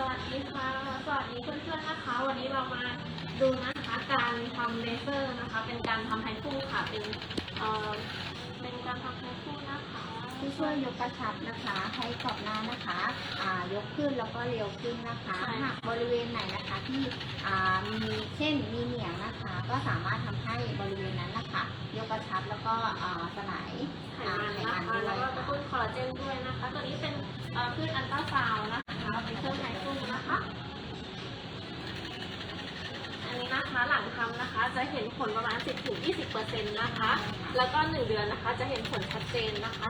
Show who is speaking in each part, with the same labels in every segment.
Speaker 1: สวัสดีค่ะ สวัสดีเพื่อนๆนะคะ วันนี้เรามาดูนะคะการทำเลเซอร์นะคะ เป็นการทำไฮฟูค่ะ เป็นเอ่อเป็นการทำไฮฟูนะคะ
Speaker 2: ที่ช่วยยกกระชับนะคะให้กรอบหน้านะคะอ่ายกขึ้นแล้วก็เรียวขึ้นนะคะหากบริเวณไหนนะคะที่อ่ามีเช่นมีเหนียงนะคะ ก็สามารถทำให้บริเวณนั้นนะคะ ยกกระชับแล้วก็อ่าสลาย
Speaker 1: ไขมันนะคะแล้วก็กระตุ้นคอลลาเจนด้วยนะคะ ตัวนี้เป็นเอ่อคลื่นอัลตราซาวน์นะ นนี้นะคะหลังทำนะคะจะเห็นผลประมาณ 10-20%นะคะ แล้วก็ 1 เดือนนะคะจะเห็นผลชัดเจนนะคะ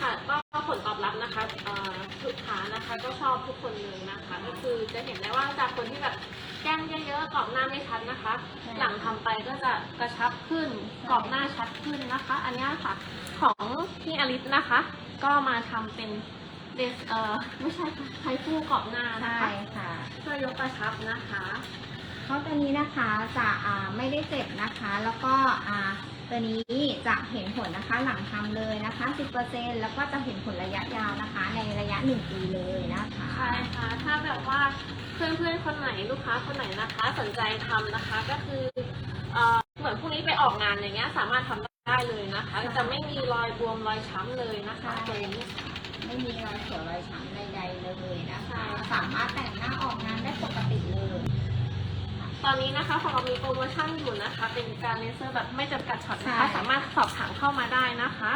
Speaker 1: ค่ะก็ผลตอบรับนะคะเอ่อลูกค้านะคะก็ชอบทุกคนเลยนะคะ ก็คือจะเห็นได้ว่าจากคนที่แบบแก้มเยอะๆกรอบหน้าไม่ชัดนะคะ หลังทำไปก็จะกระชับขึ้นกรอบหน้าชัดขึ้นนะคะ อันนี้ค่ะของพี่อลิสนะคะ ก็มาทำเป็นเดสเอ่อไม่ใช่ค่ะไฮฟูกรอบหน้านะ
Speaker 2: ใช่
Speaker 1: คะ
Speaker 2: ค่ะ
Speaker 1: เพื่อยกกระชับนะคะ
Speaker 2: เพราะตัวนี้นะคะจะอ่าไม่ได้เจ็บนะคะ แล้วก็อ่าตัวนี้จะเห็นผลนะคะหลังทำเลยนะคะ 10%แล้วก็จะเห็นผลระยะยาวนะคะ ในระยะ 1 ปีเลยนะคะ
Speaker 1: ใช่ค่ะถ้าแบบว่าเพื่อนๆคนไหนลูกค้าคนไหนนะคะ สนใจทำนะคะก็คือเอ่อเหมือนพรุ่งนี้ไปออกงานอย่างเงี้ยสามารถทำได้เลยนะคะ จะไม่มีรอยบวมรอยช้ำเลยนะคะ
Speaker 2: ใช่
Speaker 1: ตัวนี้
Speaker 2: ไม่มีรอยเขียวรอยช้ำใดๆเลยนะคะ
Speaker 1: ใช่
Speaker 2: สามารถแต่งหน้าออกงานได้ปกติเลย
Speaker 1: ตอนนี้นะคะของเรามีโปรโมชั่นอยู่นะคะ เป็นการเลเซอร์แบบไม่จำกัดช็อตนะคะ
Speaker 2: ใช่
Speaker 1: สามารถสอบถามเข้ามาได้นะคะ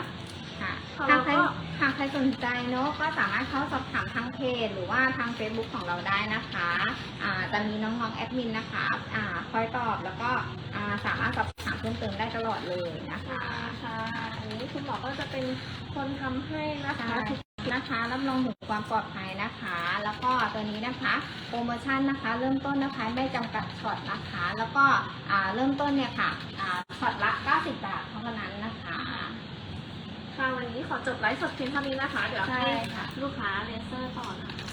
Speaker 2: ค่ะ
Speaker 1: ของ
Speaker 2: หา
Speaker 1: เรา
Speaker 2: กใคร
Speaker 1: ก็
Speaker 2: หากใครสนใจเนอะก็สามารถเข้าสอบถามทางเพจหรือว่าทาง Facebook ของเราได้นะคะอ่าจะมีน้องๆแอดมินนะคะอ่าคอยตอบแล้วก็อ่าสามารถสอบถามเพิ่มเติมได้ตลอดเลยนะคะ
Speaker 1: ค่ะอันนี้คุณหมอก็จะเป็นคนทำให้นะคะ
Speaker 2: ใช่ นะคะ รับรองถึงความปลอดภัยนะคะ แล้วก็ตัวนี้นะคะโปรโมชั่นนะคะ เริ่มต้นนะคะไม่จำกัดช็อตนะคะ แล้วก็อ่าเริ่มต้นเนี่ยค่ะอ่าช็อตละ 90 บาทเท่านั้นนะคะ
Speaker 1: ค่ะวันนี้ขอจบไลฟ์สดเพียงเท่านี้นะคะ เดี๋ยว
Speaker 2: ใช่
Speaker 1: ให้
Speaker 2: ค่ะ
Speaker 1: ลูกค้าเลเซอร์ต่อนะคะ